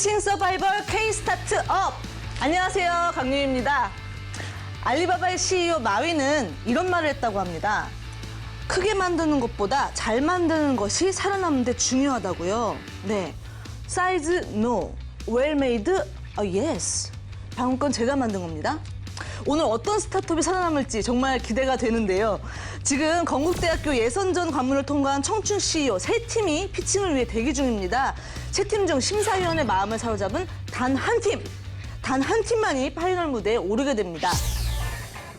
피칭 서바이벌 K 스타트업. 안녕하세요, 강유입니다. 알리바바의 CEO 마위는 이런 말을 했다고 합니다. 크게 만드는 것보다 잘 만드는 것이 살아남는 데 중요하다고요. 네. 사이즈 no, well made 어, yes. 방금 건 제가 만든 겁니다. 오늘 어떤 스타트업이 살아남을지 정말 기대가 되는데요. 지금 건국대학교 예선전 관문을 통과한 청춘 CEO 세 팀이 피칭을 위해 대기 중입니다. 세 팀 중 심사위원의 마음을 사로잡은 단 한 팀. 단 한 팀만이 파이널 무대에 오르게 됩니다.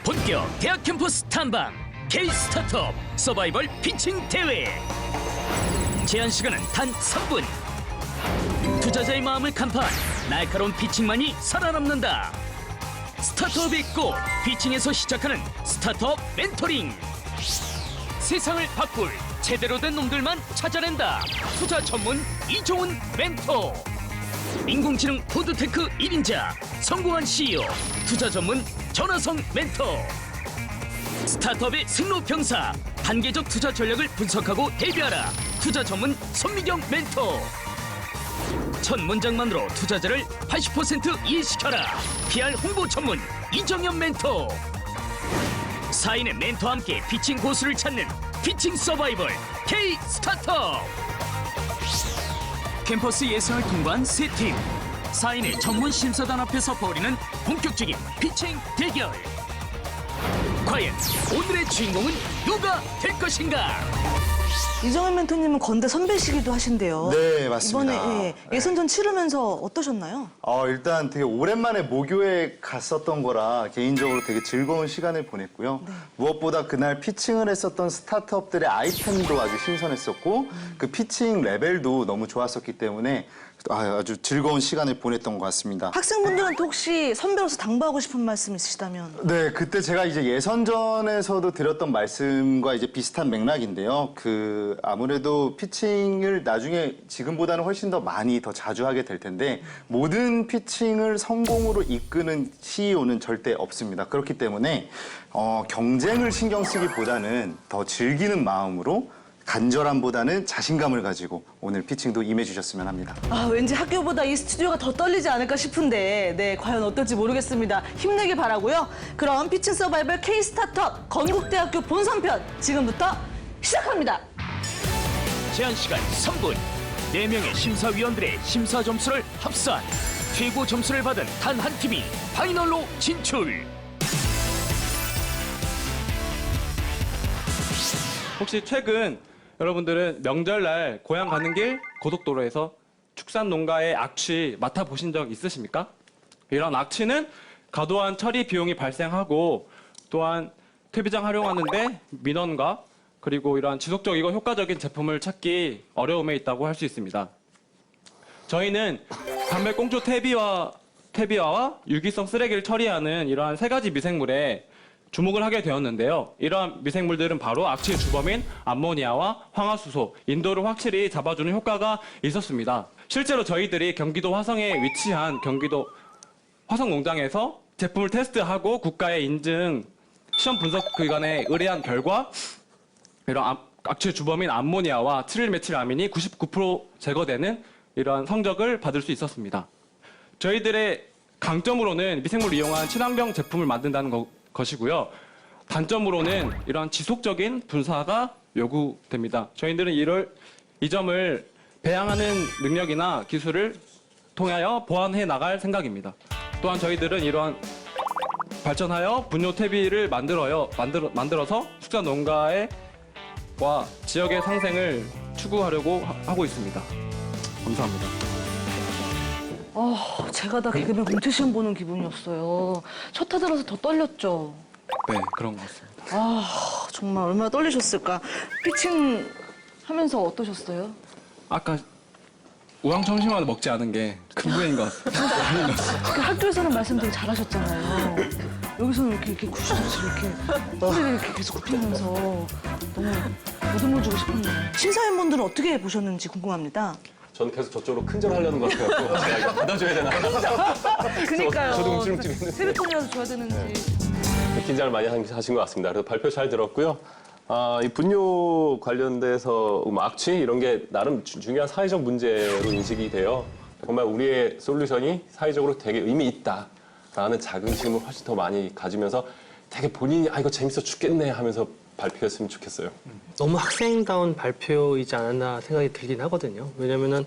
본격 대학 캠퍼스 탐방 K 스타트업 서바이벌 피칭 대회 제한 시간은 단 3분 투자자의 마음을 간파한 날카로운 피칭만이 살아남는다 스타트업의 꽃 피칭에서 시작하는 스타트업 멘토링. 세상을 바꿀 제대로 된 놈들만 찾아낸다. 투자 전문 이종훈 멘토. 인공지능 푸드테크 1인자 성공한 CEO 투자 전문 전화성 멘토. 스타트업의 승로병사 단계적 투자 전략을 분석하고 대비하라. 투자 전문 손미경 멘토 첫 문장만으로 투자자를 80% 이해시켜라 PR 홍보 전문 이정현 멘토 4인의 멘토와 함께 피칭 고수를 찾는 피칭 서바이벌 K 스타트업 캠퍼스 예선을 통과한 세 팀. 4인의 전문 심사단 앞에서 벌이는 본격적인 피칭 대결. 과연 오늘의 주인공은 누가 될 것인가? 이정현 멘토님은 건대 선배시기도 하신데요. 네, 맞습니다. 이번에 예, 예선전 치르면서 어떠셨나요? 어, 일단 되게 오랜만에 모교에 갔었던 거라 개인적으로 되게 즐거운 시간을 보냈고요. 무엇보다 그날 피칭을 했었던 스타트업들의 아이템도 아주 신선했었고 그 피칭 레벨도 너무 좋았었기 때문에 아, 아주 즐거운 시간을 보냈던 것 같습니다. 학생분들한테 혹시 선배로서 당부하고 싶은 말씀 있으시다면 네, 그때 제가 이제 예선전에서도 드렸던 말씀과 이제 비슷한 맥락인데요. 그 아무래도 피칭을 나중에 지금보다는 훨씬 더 많이 더 자주 하게 될 텐데 모든 피칭을 성공으로 이끄는 CEO는 절대 없습니다. 그렇기 때문에 어, 경쟁을 신경 쓰기보다는 더 즐기는 마음으로 간절함보다는 자신감을 가지고 오늘 피칭도 임해주셨으면 합니다. 아, 왠지 학교보다 이 스튜디오가 더 떨리지 않을까 싶은데 네 과연 어떨지 모르겠습니다. 힘내길 바라고요. 그럼 피칭 서바이벌 K 스타트업 건국대학교 본선편 지금부터 시작합니다. 제한 시간 3분. 4명의 심사위원들의 심사 점수를 합산. 최고 점수를 받은 단 한 팀이 파이널로 진출. 혹시 최근 여러분들은 명절날 고향 가는 길 고속도로에서 축산 농가의 악취 맡아보신 적 있으십니까? 이런 악취는 과도한 처리 비용이 발생하고 또한 퇴비장 활용하는데 민원과 그리고 이러한 지속적이고 효과적인 제품을 찾기 어려움에 있다고 할 수 있습니다. 저희는 담배 꽁초 퇴비와 퇴비화와 유기성 쓰레기를 처리하는 이러한 세 가지 미생물에 주목을 하게 되었는데요. 이러한 미생물들은 바로 악취의 주범인 암모니아와 황화수소, 인도를 확실히 잡아주는 효과가 있었습니다. 실제로 저희들이 경기도 화성에 위치한 경기도 화성 농장에서 제품을 테스트하고 국가의 인증 시험 분석 기관에 의뢰한 결과 이런 암- 악취의 주범인 암모니아와 트릴메틸아민이 99% 제거되는 이러한 성적을 받을 수 있었습니다. 저희들의 강점으로는 미생물을 이용한 친환경 제품을 만든다는 거- 것이고요. 단점으로는 이러한 지속적인 분사가 요구됩니다. 저희들은 이를 이 점을 배양하는 능력이나 기술을 통하여 보완해 나갈 생각입니다. 또한 저희들은 이러한 발전하여 분뇨 퇴비를 만들어요 만들어 만들어서 숙자 농가의 와 지역의 상생을 추구하려고 하- 하고 있습니다. 감사합니다. 어, 제가 다 개그맨 공채 시험 보는 기분이었어요. 첫 타들어서 더 떨렸죠. 네, 그런 것 같습니다. 아, 정말 얼마나 떨리셨을까. 피칭 하면서 어떠셨어요? 아까 우황청심환을 먹지 않은 게큰 부분인 것 같습니다. 그 학교에서는 말씀 되게 잘하셨잖아요. 여기서는 이렇게, 이렇게 구시같이 이렇게 허리를 이렇게 계속 굽히면서 너무 무덤을 주고 싶은데. 심사위원분들은 어떻게 보셨는지 궁금합니다. 저는 계속 저쪽으로 큰절하려는 것 같아요. 제가 이거 받아줘야 되나? 그니까요. 저도 움찔움찔했는데. 세뱃돈이라도 줘야 되는지. 긴장을 많이 하신 것 같습니다. 그래서 발표 잘 들었고요. 아, 이 분뇨 관련돼서 뭐 악취 이런 게 나름 주- 중요한 사회적 문제로 인식이 돼요. 정말 우리의 솔루션이 사회적으로 되게 의미 있다라는 자긍심을 훨씬 더 많이 가지면서 되게 본인이 아 이거 재밌어 죽겠네 하면서 발표했으면 좋겠어요. 너무 학생다운 발표이지 않았나 생각이 들긴 하거든요. 왜냐면은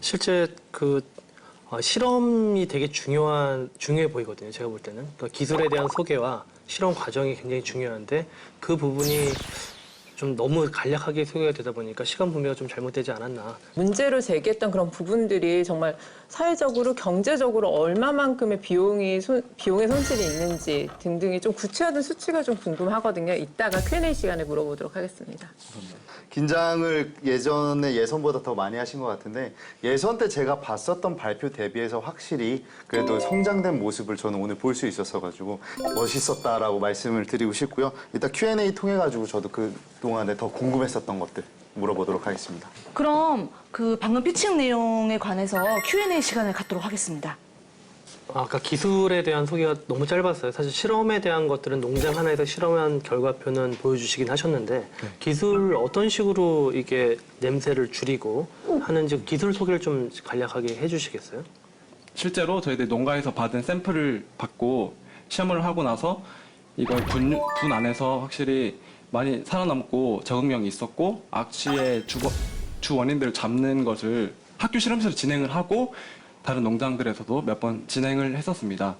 실제 그 어, 실험이 되게 중요한 중요해 보이거든요. 제가 볼 때는 그러니까 기술에 대한 소개와 실험 과정이 굉장히 중요한데 그 부분이 좀 너무 간략하게 소개가 되다 보니까 시간 분배가 좀 잘못되지 않았나. 문제로 제기했던 그런 부분들이 정말 사회적으로 경제적으로 얼마만큼의 비용이 손- 비용의 손실이 있는지 등등이 좀 구체화된 수치가 좀 궁금하거든요. 이따가 Q&A 시간에 물어보도록 하겠습니다. 긴장을 예전에 예선보다 더 많이 하신 것 같은데 예선 때 제가 봤었던 발표 대비해서 확실히 그래도 성장된 모습을 저는 오늘 볼 수 있었어 가지고 멋있었다라고 말씀을 드리고 싶고요. 이따 Q&A 통해 가지고 저도 그 동안에 더 궁금했었던 것들 물어보도록 하겠습니다. 그럼 그 방금 피칭 내용에 관해서 Q&A 시간을 갖도록 하겠습니다. 아까 기술에 대한 소개가 너무 짧았어요. 사실 실험에 대한 것들은 농장 하나에서 실험한 결과표는 보여주시긴 하셨는데 기술 어떤 식으로 이게 냄새를 줄이고 하는지 기술 소개를 좀 간략하게 해주시겠어요? 실제로 저희들 농가에서 받은 샘플을 받고 시험을 하고 나서 이걸 분, 분 안에서 확실히 많이 살아남고 적응력이 있었고 악취의 주, 주 원인들을 잡는 것을 학교 실험실에서 진행을 하고 다른 농장들에서도 몇 번 진행을 했었습니다.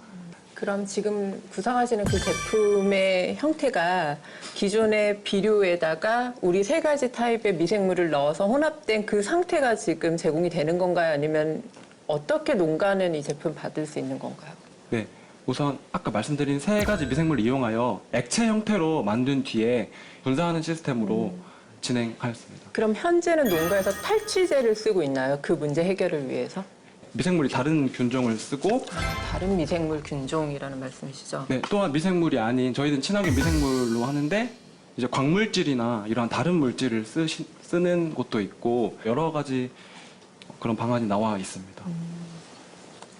그럼 지금 구상하시는 그 제품의 형태가 기존의 비료에다가 우리 세 가지 타입의 미생물을 넣어서 혼합된 그 상태가 지금 제공이 되는 건가요? 아니면 어떻게 농가는 이 제품 받을 수 있는 건가요? 네. 우선 아까 말씀드린 세 가지 미생물을 이용하여 액체 형태로 만든 뒤에 분사하는 시스템으로 진행하였습니다. 그럼 현재는 농가에서 탈취제를 쓰고 있나요? 그 문제 해결을 위해서? 미생물이 다른 균종을 쓰고 다른 미생물 균종이라는 말씀이시죠? 네, 또한 미생물이 아닌 저희는 친환경 미생물로 하는데 이제 광물질이나 이러한 다른 물질을 쓰시, 쓰는 곳도 있고 여러 가지 그런 방안이 나와 있습니다.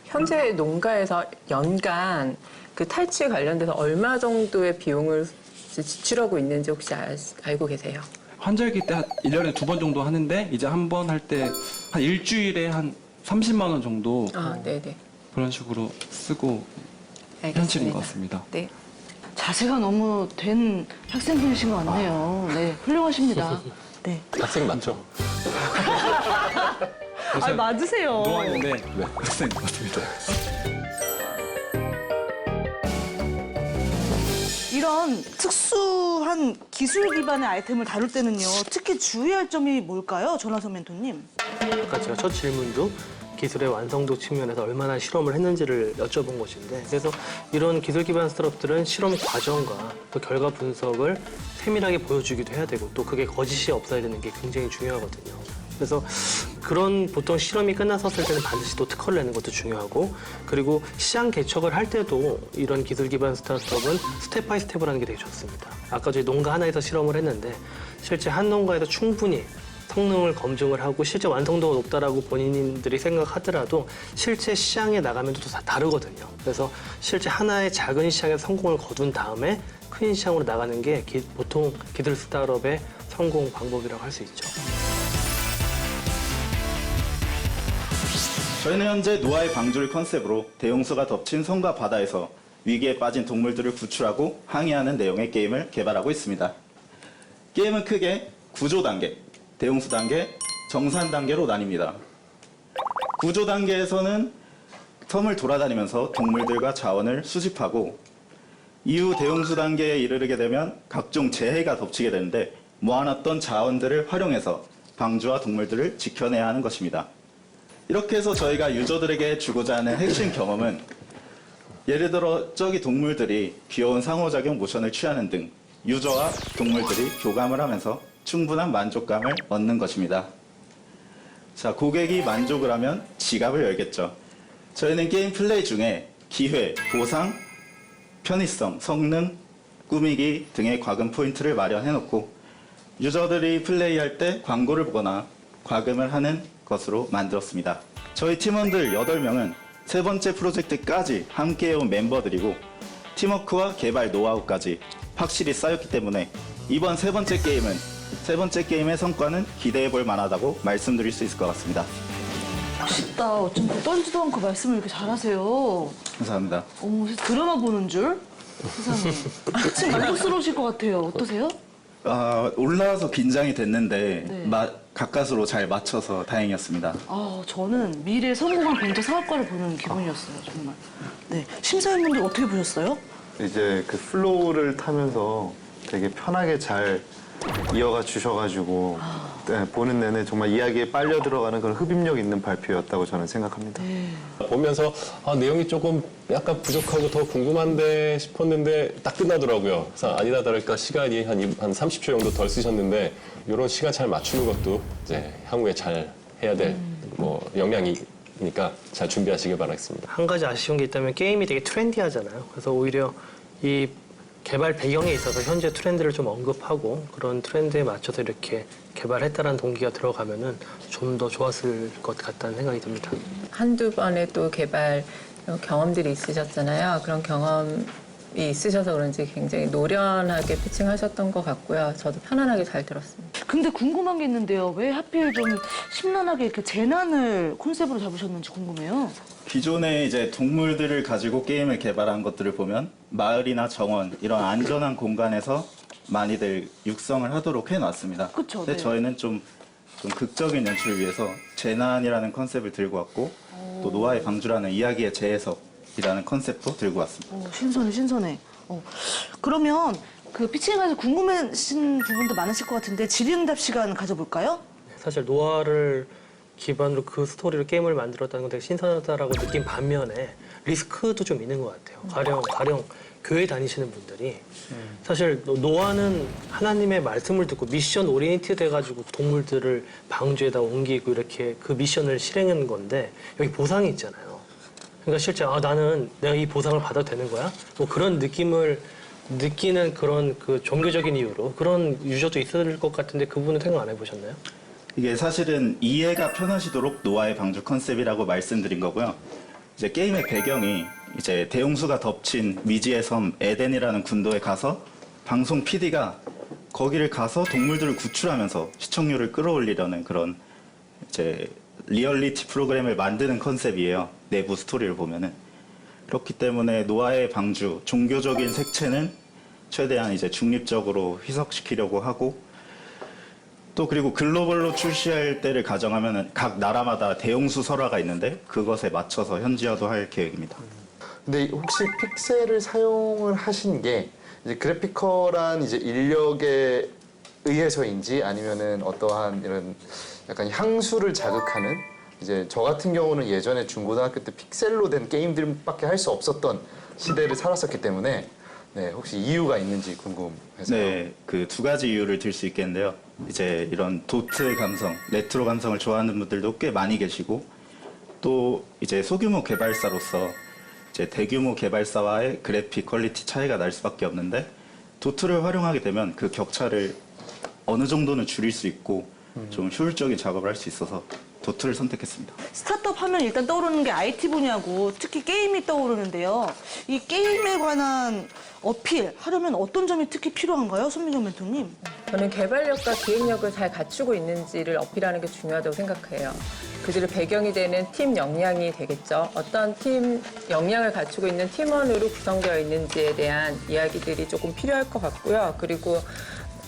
현재 농가에서 연간 그 탈취 관련돼서 얼마 정도의 비용을 지출하고 있는지 혹시 아- 알고 계세요? 환절기 때 한 1년에 두 번 정도 하는데 이제 한 번 할 때 한 일주일에 한 30만 원 정도 아, 네네. 그런 식으로 쓰고 알겠습니다. 현실인 것 같습니다. 네. 자세가 너무 된 학생분이신 것 같네요. 네, 훌륭하십니다. 네. 학생 맞죠? 아, 맞으세요. 노하는데 네, 학생 같습니다. 이런 특수한 기술 기반의 아이템을 다룰 때는요, 특히 주의할 점이 뭘까요, 전화선 멘토님? 아까 제가 첫 질문도 기술의 완성도 측면에서 얼마나 실험을 했는지를 여쭤본 것인데 그래서 이런 기술 기반 스타트업들은 실험 과정과 또 결과 분석을 세밀하게 보여주기도 해야 되고 또 그게 거짓이 없어야 되는 게 굉장히 중요하거든요. 그래서 그런 보통 실험이 끝났었을 때는 반드시 또 특허를 내는 것도 중요하고 그리고 시장 개척을 할 때도 이런 기술 기반 스타트업은 스텝 바이 스텝을 하는 게 되게 좋습니다. 아까 저희 농가 하나에서 실험을 했는데 실제 한 농가에서 충분히 성능을 검증을 하고 실제 완성도가 높다라고 본인들이 생각하더라도 실제 시장에 나가면 또다 다르거든요. 그래서 실제 하나의 작은 시장에서 성공을 거둔 다음에 큰 시장으로 나가는 게 기- 보통 기술 스타트업의 성공 방법이라고 할 수 있죠. 저희는 현재 노아의 방주를 컨셉으로 대용수가 덮친 섬과 바다에서 위기에 빠진 동물들을 구출하고 항해하는 내용의 게임을 개발하고 있습니다. 게임은 크게 구조 단계, 대용수 단계, 정산 단계로 나뉩니다. 구조 단계에서는 섬을 돌아다니면서 동물들과 자원을 수집하고 이후 대용수 단계에 이르게 되면 각종 재해가 덮치게 되는데 모아놨던 자원들을 활용해서 방주와 동물들을 지켜내야 하는 것입니다. 이렇게 해서 저희가 유저들에게 주고자 하는 핵심 경험은 예를 들어 저기 동물들이 귀여운 상호작용 모션을 취하는 등 유저와 동물들이 교감을 하면서 충분한 만족감을 얻는 것입니다. 자, 고객이 만족을 하면 지갑을 열겠죠. 저희는 게임 플레이 중에 기회, 보상, 편의성, 성능, 꾸미기 등의 과금 포인트를 마련해 놓고 유저들이 플레이할 때 광고를 보거나 과금을 하는 것으로 만들었습니다. 저희 팀원들 8명은 세 번째 프로젝트까지 함께해온 멤버들이고 팀워크와 개발 노하우까지 확실히 쌓였기 때문에 이번 세 번째 게임은 세 번째 게임의 성과는 기대해 볼 만하다고 말씀드릴 수 있을 것 같습니다. 멋있다. 어쩜 그 떨지도 않고 말씀을 이렇게 잘하세요. 감사합니다. 어머, 드라마 보는 줄? 세상에. 지금 만족스러우실 것 같아요. 어떠세요? 아, 올라와서 긴장이 됐는데 네. 마- 가까스로 잘 맞춰서 다행이었습니다. 아, 저는 미래 성공한 벤처 사업가를 보는 기분이었어요, 정말. 네. 심사위원분들 어떻게 보셨어요? 이제 그 플로우를 타면서 되게 편하게 잘 이어가 주셔가지고 네, 보는 내내 정말 이야기에 빨려 들어가는 그런 흡입력 있는 발표였다고 저는 생각합니다. 보면서 아, 내용이 조금 약간 부족하고 더 궁금한데 싶었는데 딱 끝나더라고요. 그래서 아니다 다를까 시간이 한, 이- 한 30초 정도 덜 쓰셨는데 이런 시간 잘 맞추는 것도 이제 향후에 잘 해야 될 뭐 역량이니까 잘 준비하시길 바라겠습니다. 한 가지 아쉬운 게 있다면 게임이 되게 트렌디하잖아요. 그래서 오히려 이 개발 배경에 있어서 현재 트렌드를 좀 언급하고 그런 트렌드에 맞춰서 이렇게 개발했다라는 동기가 들어가면은 좀 더 좋았을 것 같다는 생각이 듭니다. 한두 번의 또 개발 경험들이 있으셨잖아요. 그런 경험이 있으셔서 그런지 굉장히 노련하게 피칭하셨던 것 같고요. 저도 편안하게 잘 들었습니다. 근데 궁금한 게 있는데요. 왜 하필 좀 심란하게 이렇게 재난을 컨셉으로 잡으셨는지 궁금해요. 기존에 이제 동물들을 가지고 게임을 개발한 것들을 보면 마을이나 정원 이런 안전한 공간에서 많이들 육성을 하도록 해놨습니다. 그쵸, 근데 네. 저희는 좀, 좀 극적인 연출을 위해서 재난이라는 컨셉을 들고 왔고 또 노아의 방주라는 이야기의 재해석이라는 컨셉도 들고 왔습니다. 어, 신선해, 신선해. 어. 그러면 그 피칭에서 궁금하신 부분도 많으실 것 같은데 질의응답 시간 가져볼까요? 사실 노아를 기반으로 그 스토리로 게임을 만들었다는 건 되게 신선하다라고 느낀 반면에 리스크도 좀 있는 것 같아요. 가령 가령 교회 다니시는 분들이 사실 노- 노아는 하나님의 말씀을 듣고 미션 오리엔티드 돼가지고 동물들을 방주에다 옮기고 이렇게 그 미션을 실행한 건데 여기 보상이 있잖아요. 그러니까 실제 아 나는 내가 이 보상을 받아도 되는 거야? 뭐 그런 느낌을 느끼는 그런 그 종교적인 이유로 그런 유저도 있을 것 같은데 그분은 생각 안 해보셨나요? 이게 사실은 이해가 편하시도록 노아의 방주 컨셉이라고 말씀드린 거고요. 이제 게임의 배경이 이제 대용수가 덮친 미지의 섬 에덴이라는 군도에 가서 방송 PD가 거기를 가서 동물들을 구출하면서 시청률을 끌어올리려는 그런 이제 리얼리티 프로그램을 만드는 컨셉이에요. 내부 스토리를 보면은. 그렇기 때문에 노아의 방주, 종교적인 색채는 최대한 이제 중립적으로 희석시키려고 하고 또 그리고 글로벌로 출시할 때를 가정하면 각 나라마다 대용수 설화가 있는데 그것에 맞춰서 현지화도 할 계획입니다. 근데 혹시 픽셀을 사용을 하신 게 이제 그래피컬한 이제 인력에 의해서인지 아니면은 어떠한 이런 약간 향수를 자극하는 이제 저 같은 경우는 예전에 중고등학교 때 픽셀로 된 게임들밖에 할 수 없었던 시대를 살았었기 때문에 네, 혹시 이유가 있는지 궁금해서요. 네, 그 두 가지 이유를 들 수 있겠는데요. 이제 이런 도트의 감성, 레트로 감성을 좋아하는 분들도 꽤 많이 계시고 또 이제 소규모 개발사로서 이제 대규모 개발사와의 그래픽 퀄리티 차이가 날 수밖에 없는데 도트를 활용하게 되면 그 격차를 어느 정도는 줄일 수 있고 좀 효율적인 작업을 할 수 있어서 도트를 선택했습니다. 스타트업 하면 일단 떠오르는 게 IT 분야고 특히 게임이 떠오르는데요. 이 게임에 관한 어필 하려면 어떤 점이 특히 필요한가요, 손민정 멘토님? 저는 개발력과 기획력을 잘 갖추고 있는지를 어필하는 게 중요하다고 생각해요. 그들의 배경이 되는 팀 역량이 되겠죠. 어떤 팀 역량을 갖추고 있는 팀원으로 구성되어 있는지에 대한 이야기들이 조금 필요할 것 같고요. 그리고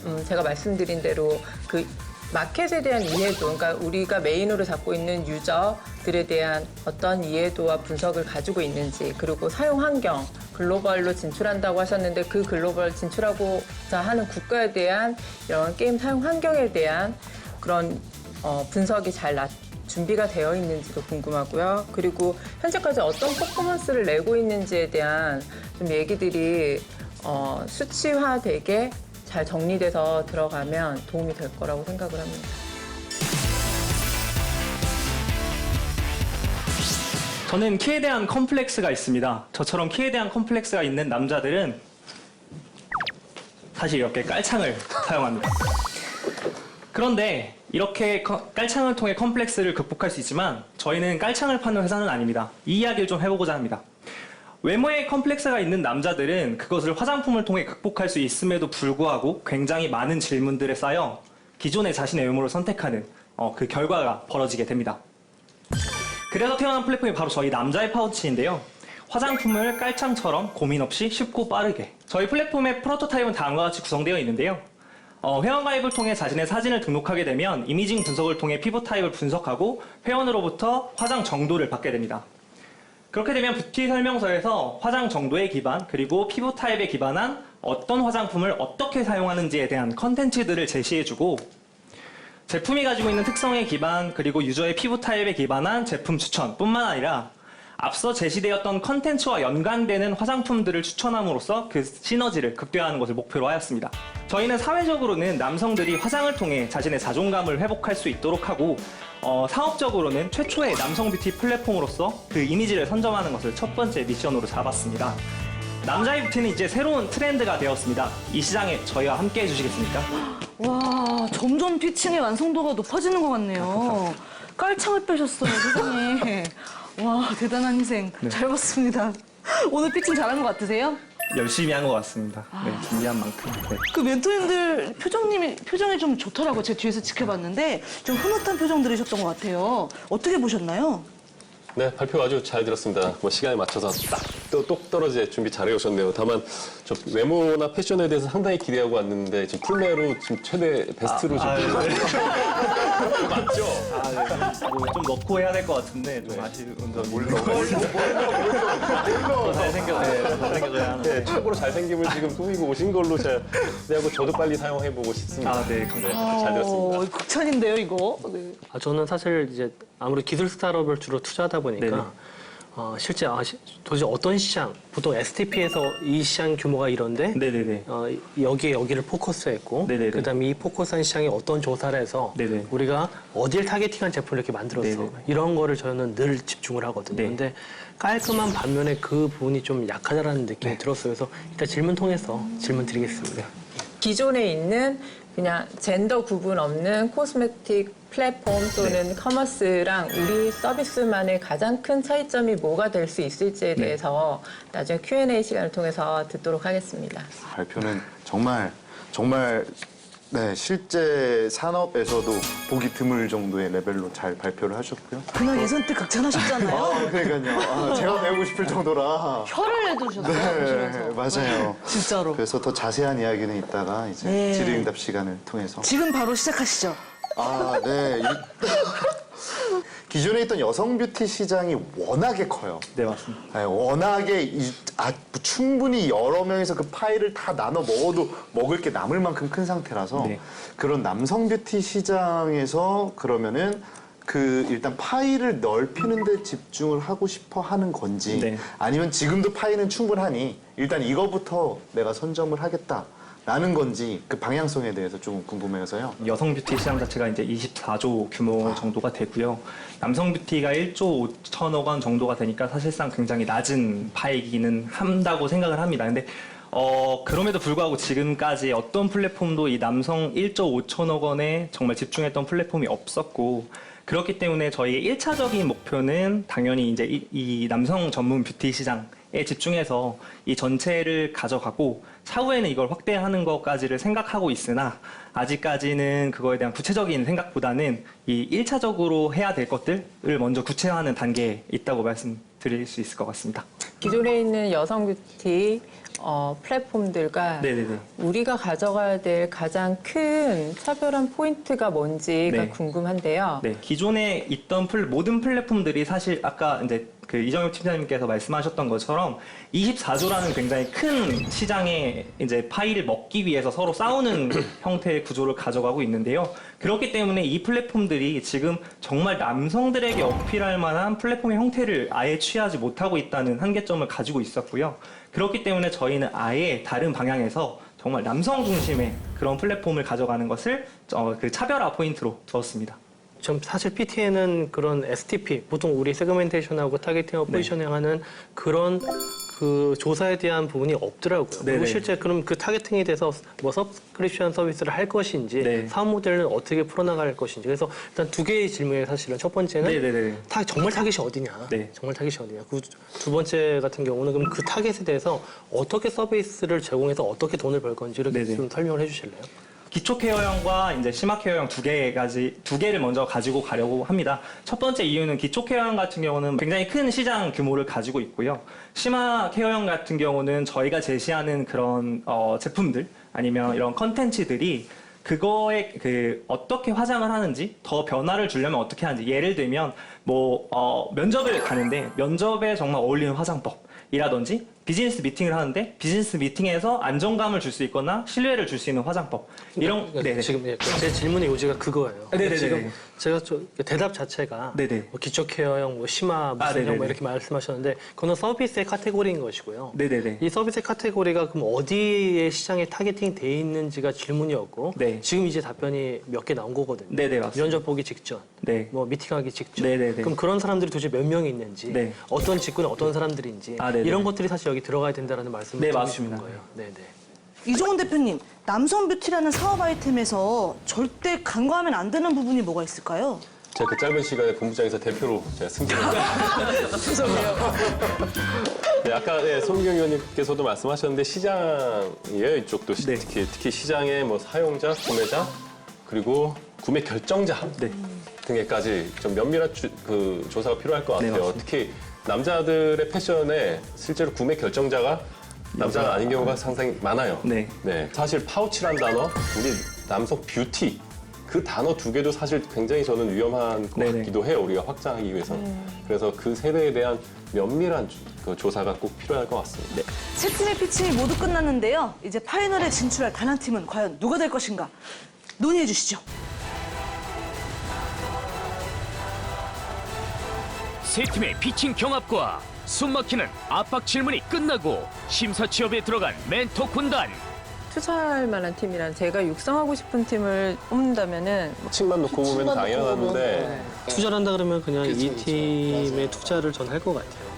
음, 제가 말씀드린 대로 그 마켓에 대한 이해도, 그러니까 우리가 메인으로 잡고 있는 유저들에 대한 어떤 이해도와 분석을 가지고 있는지, 그리고 사용 환경, 글로벌로 진출한다고 하셨는데 그 글로벌 진출하고자 하는 국가에 대한 이런 게임 사용 환경에 대한 그런 어, 분석이 잘 나- 준비가 되어 있는지도 궁금하고요. 그리고 현재까지 어떤 퍼포먼스를 내고 있는지에 대한 좀 얘기들이 어, 수치화되게 잘 정리돼서 들어가면 도움이 될 거라고 생각을 합니다. 저는 키에 대한 컴플렉스가 있습니다. 저처럼 키에 대한 컴플렉스가 있는 남자들은 사실 이렇게 깔창을 사용합니다. 그런데 이렇게 커- 깔창을 통해 컴플렉스를 극복할 수 있지만 저희는 깔창을 파는 회사는 아닙니다. 이 이야기를 좀 해보고자 합니다. 외모에 컴플렉스가 있는 남자들은 그것을 화장품을 통해 극복할 수 있음에도 불구하고 굉장히 많은 질문들에 쌓여 기존의 자신의 외모를 선택하는 어, 그 결과가 벌어지게 됩니다. 그래서 태어난 플랫폼이 바로 저희 남자의 파우치인데요. 화장품을 깔창처럼 고민 없이 쉽고 빠르게. 저희 플랫폼의 프로토타입은 다음과 같이 구성되어 있는데요. 어, 회원 가입을 통해 자신의 사진을 등록하게 되면 이미징 분석을 통해 피부 타입을 분석하고 회원으로부터 화장 정도를 받게 됩니다. 그렇게 되면 뷰티 설명서에서 화장 정도에 기반 그리고 피부 타입에 기반한 어떤 화장품을 어떻게 사용하는지에 대한 컨텐츠들을 제시해주고 제품이 가지고 있는 특성에 기반 그리고 유저의 피부 타입에 기반한 제품 추천뿐만 아니라 앞서 제시되었던 컨텐츠와 연관되는 화장품들을 추천함으로써 그 시너지를 극대화하는 것을 목표로 하였습니다. 저희는 사회적으로는 남성들이 화장을 통해 자신의 자존감을 회복할 수 있도록 하고 어, 사업적으로는 최초의 남성 뷰티 플랫폼으로서 그 이미지를 선점하는 것을 첫 번째 미션으로 잡았습니다. 남자의 뷰티는 이제 새로운 트렌드가 되었습니다. 이 시장에 저희와 함께 해주시겠습니까? 와, 점점 피칭의 완성도가 높아지는 것 같네요. 깔창을 빼셨어요, 세상에. 와, 대단한 희생. 잘 봤습니다. 오늘 피칭 잘한 것 같으세요? 열심히 한 것 같습니다. 네, 준비한 만큼. 네. 그 멘토님들 표정님이 표정이 좀 좋더라고. 제가 뒤에서 지켜봤는데 좀 흐뭇한 표정들이셨던 것 같아요. 어떻게 보셨나요? 네, 발표 아주 잘 들었습니다. 뭐 시간에 맞춰서 딱또똑 떨어지게 준비 잘 해오셨네요. 다만 저 외모나 패션에 대해서 상당히 기대하고 왔는데 지금 풀메로 지금 최대 베스트로 지금 맞죠? 아, 네. 뭐좀 넣고 해야 될 것 같은데 좀 아쉬운 점. 뭘 넣어? 잘생겨, 네, 잘생겨져야 하는. 네, 최고로 잘생김을 지금 꾸미고 오신 걸로 제가 기대하고 저도 빨리 사용해보고 싶습니다. 아, 네, 감사합니다. 잘 들었습니다. 어, 극찬인데요, 이거. 네. 아, 저는 사실 이제 아무래도 기술 스타트업을 주로 투자하다 보니까 네네. 어, 실제 아, 시- 도대체 어떤 시장, 보통 STP에서 이 시장 규모가 이런데 네네네. 어, 여기에 여기를 포커스했고 네네네. 그다음에 이 포커스한 시장에 어떤 조사를 해서 네네. 우리가 어딜 타겟팅한 제품을 이렇게 만들었어 네네. 이런 거를 저는 늘 집중을 하거든요. 네. 근데 깔끔한 반면에 그 부분이 좀 약하다라는 느낌이 들었어요. 그래서 일단 질문 통해서 질문 드리겠습니다. 기존에 있는 그냥 젠더 구분 없는 코스메틱 플랫폼 또는 커머스랑 우리 서비스만의 가장 큰 차이점이 뭐가 될 수 있을지에 대해서 나중에 Q&A 시간을 통해서 듣도록 하겠습니다. 발표는 정말 정말 네 실제 산업에서도 보기 드물 정도의 레벨로 잘 발표를 하셨고요. 그날 예선 때 극찬하셨잖아요. 아 그러니까요. 아, 제가 배우고 싶을 정도라. 혀를 내두셨어요, 네, 보시면서. 맞아요. 진짜로. 그래서 더 자세한 이야기는 이따가 이제 네. 질의응답 시간을 통해서. 지금 바로 시작하시죠. 아, 네. 일- 기존에 있던 여성 뷰티 시장이 워낙에 커요. 네, 맞습니다. 네, 워낙에 이- 아, 충분히 여러 명이서 그 파일을 다 나눠 먹어도 먹을 게 남을 만큼 큰 상태라서 네. 그런 남성 뷰티 시장에서 그러면은 그 일단 파일을 넓히는 데 집중을 하고 싶어 하는 건지 네. 아니면 지금도 파일은 충분하니 일단 이거부터 내가 선점을 하겠다 라는 건지 그 방향성에 대해서 좀 궁금해서요. 여성 뷰티 시장 자체가 이제 24조 규모 정도가 되고요. 남성 뷰티가 1조 5천억 원 정도가 되니까 사실상 굉장히 낮은 파이기는 한다고 생각을 합니다. 근데 어, 그럼에도 불구하고 지금까지 어떤 플랫폼도 이 남성 1조 5천억 원에 정말 집중했던 플랫폼이 없었고 그렇기 때문에 저희의 1차적인 목표는 당연히 이제 이, 이 남성 전문 뷰티 시장 에 집중해서 이 전체를 가져가고 차후에는 이걸 확대하는 것까지를 생각하고 있으나 아직까지는 그거에 대한 구체적인 생각보다는 이 1차적으로 해야 될 것들을 먼저 구체화하는 단계에 있다고 말씀드릴 수 있을 것 같습니다. 기존에 있는 여성 뷰티 어, 플랫폼들과 네네네. 우리가 가져가야 될 가장 큰 차별한 포인트가 뭔지가 네. 궁금한데요. 네, 기존에 있던 플- 모든 플랫폼들이 사실 아까 이제 그 이정엽 팀장님께서 말씀하셨던 것처럼 24조라는 굉장히 큰 시장에 이제 파이를 먹기 위해서 서로 싸우는 형태의 구조를 가져가고 있는데요. 그렇기 때문에 이 플랫폼들이 지금 정말 남성들에게 어필할 만한 플랫폼의 형태를 아예 취하지 못하고 있다는 한계점을 가지고 있었고요. 그렇기 때문에 저희는 아예 다른 방향에서 정말 남성 중심의 그런 플랫폼을 가져가는 것을 어, 그 차별화 포인트로 두었습니다. 좀 사실 PT에는 그런 STP 보통 우리 세그멘테이션하고 타겟팅하고 네. 포지셔닝하는 그런 그 조사에 대한 부분이 없더라고요. 그리고 네네. 실제 그럼 그 타겟팅에 대해서 뭐 서브스크립션 서비스를 할 것인지 네. 사업 모델을 어떻게 풀어나갈 것인지 그래서 일단 두 개의 질문이 사실은 첫 번째는 네네네. 타, 정말 타겟이 어디냐? 네. 정말 타겟이 어디냐? 그 두 번째 같은 경우는 그럼 그 타겟에 대해서 어떻게 서비스를 제공해서 어떻게 돈을 벌 건지를 네네. 좀 설명을 해주실래요? 기초 케어형과 이제 심화 케어형 두 개까지 두 개를 먼저 가지고 가려고 합니다. 첫 번째 이유는 기초 케어형 같은 경우는 굉장히 큰 시장 규모를 가지고 있고요. 심화 케어형 같은 경우는 저희가 제시하는 그런 어, 제품들 아니면 이런 컨텐츠들이 그거에 그 어떻게 화장을 하는지 더 변화를 주려면 어떻게 하는지 예를 들면 뭐 어, 면접을 가는데 면접에 정말 어울리는 화장법 이라든지 비즈니스 미팅을 하는데 비즈니스 미팅에서 안정감을 줄 수 있거나 신뢰를 줄 수 있는 화장법 이런 그러니까 네네. 지금 예, 제 질문의 요지가 그거예요. 네네네. 지금 제가 저 대답 자체가 네네. 뭐 기초 케어형, 뭐 심화, 아, 무슨 형 네네네. 뭐 이렇게 말씀하셨는데 그거는 서비스의 카테고리인 것이고요. 네네네. 이 서비스 카테고리가 그럼 어디에 시장에 타겟팅 돼 있는지가 질문이었고 네. 지금 이제 답변이 몇 개 나온 거거든요. 네네, 맞습니다. 면접 보기 직전, 네. 뭐 미팅하기 직전. 네네네. 그럼 그런 사람들이 도대체 몇 명이 있는지, 네. 어떤 직군에 어떤 사람들인지 아. 이런 것들이 사실 여기 들어가야 된다는 말씀을 네, 드리고 맞습니다. 거예요. 네 네. 이종훈 대표님, 남성 뷰티라는 사업 아이템에서 절대 간과하면 안 되는 부분이 뭐가 있을까요? 제가 그 짧은 시간에 본부장에서 대표로 제가 승진을 죄송해요. 네, 아까 네, 손미경 의원님께서도 말씀하셨는데 시장이에요 이쪽도 시- 네. 특히 특히 시장의 뭐 사용자, 구매자 그리고 구매 결정자 네. 등에까지 좀 면밀한 주- 그 조사가 필요할 것 네, 같아요. 맞습니다. 특히 남자들의 패션에 실제로 구매 결정자가 남자가 아닌 경우가 상당히 많아요. 네. 사실 파우치란 단어, 우리 남성 뷰티 그 단어 두 개도 사실 굉장히 저는 위험한 것 네네. 같기도 해요. 우리가 확장하기 위해서는. 그래서 그 세대에 대한 면밀한 주- 그 조사가 꼭 필요할 것 같습니다. 세 팀의 피칭이 모두 끝났는데요. 이제 파이널에 진출할 단 한 팀은 과연 누가 될 것인가? 논의해 주시죠. 세 팀의 피칭 경합과 숨막히는 압박 질문이 끝나고 심사 취업에 들어간 멘토 군단 투자할 만한 팀이란 제가 육성하고 싶은 팀을 뽑는다면은 칭만 놓고 보면 당연한데 투자를 한다 그러면 그냥 이 팀에 투자를 전 할 것 같아요.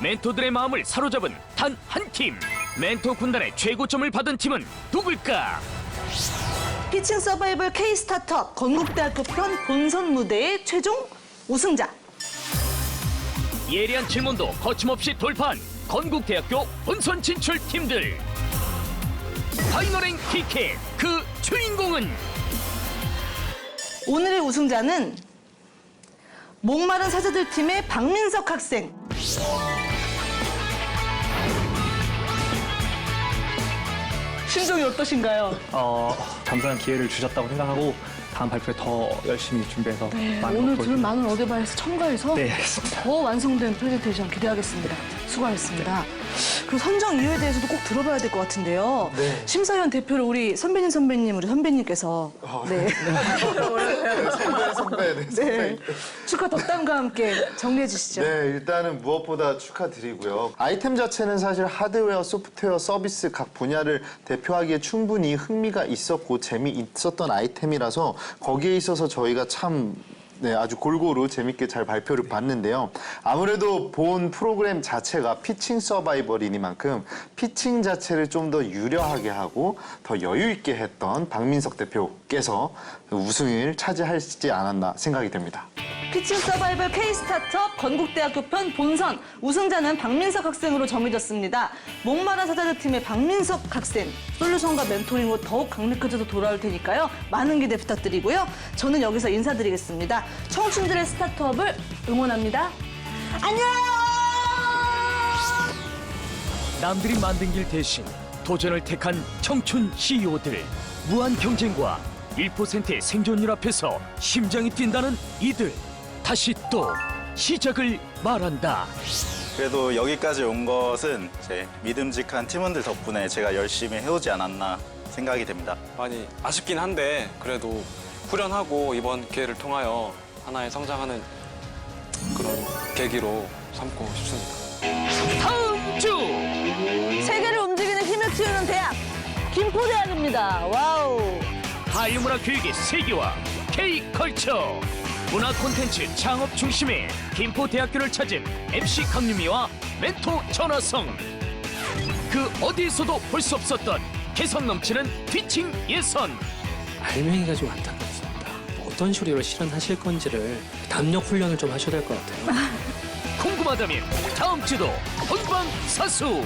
멘토들의 마음을 사로잡은 단 한 팀 멘토 군단의 최고점을 받은 팀은 누굴까? 피칭 서바이벌 K 스타트업 건국대학교 편 본선 무대의 최종 우승자. 예리한 질문도 거침없이 돌파한 건국대학교 본선 진출 팀들 파이널행 티켓 그 주인공은 오늘의 우승자는 목마른 사자들 팀의 박민석 학생. 심정이 어떠신가요? 어, 감사한 기회를 주셨다고 생각하고 다음 발표에 더 열심히 준비해서 많은 오늘 걸들 보여드릴게요. 많은 어드바이스 첨가해서 네, 알겠습니다. 더 완성된 프레젠테이션 기대하겠습니다. 수고하셨습니다. 그리고 선정 이유에 대해서도 꼭 들어봐야 될 것 같은데요. 네. 심사위원 대표를 우리 선배님 선배님 우리 선배님께서 네. 선배, 선배, 네, 선배. 네. 축하 덕담과 함께 정리해 주시죠. 네, 일단은 무엇보다 축하드리고요. 아이템 자체는 사실 하드웨어, 소프트웨어, 서비스 각 분야를 대표하기에 충분히 흥미가 있었고 재미있었던 아이템이라서 거기에 있어서 저희가 참 네, 아주 골고루 재밌게 잘 발표를 봤는데요. 아무래도 본 프로그램 자체가 피칭 서바이벌이니만큼 피칭 자체를 좀 더 유려하게 하고 더 여유 있게 했던 박민석 대표께서 우승을 차지하시지 않았나 생각이 됩니다. 피칭 서바이벌 K 스타트업 건국대학교 편 본선 우승자는 박민석 학생으로 정해졌습니다. 목마른 사자들 팀의 박민석 학생 솔루션과 멘토링으로 더욱 강력해져서 돌아올 테니까요. 많은 기대 부탁드리고요. 저는 여기서 인사드리겠습니다. 청춘들의 스타트업을 응원합니다. 안녕! 남들이 만든 길 대신 도전을 택한 청춘 CEO들 무한 경쟁과 1%의 생존율 앞에서 심장이 뛴다는 이들 다시 또 시작을 말한다. 그래도 여기까지 온 것은 제 믿음직한 팀원들 덕분에 제가 열심히 해오지 않았나 생각이 됩니다. 많이 아쉽긴 한데 그래도 후련하고 이번 기회를 통하여 하나의 성장하는 그런 계기로 삼고 싶습니다. 다음 주 세계를 움직이는 힘을 키우는 대학 김포대학입니다. 와우! 한류문화 교육의 세계와 K컬처 문화 콘텐츠 창업 중심의 김포대학교를 찾은 MC 강유미와 멘토 전화성 그 어디에서도 볼 수 없었던 개성 넘치는 피칭 예선 알맹이가 좀 안타깝습니다. 어떤 식으로 실현하실 건지를 담력 훈련을 좀 하셔야 될 것 같아요. 궁금하다면 다음 주도 본방 사수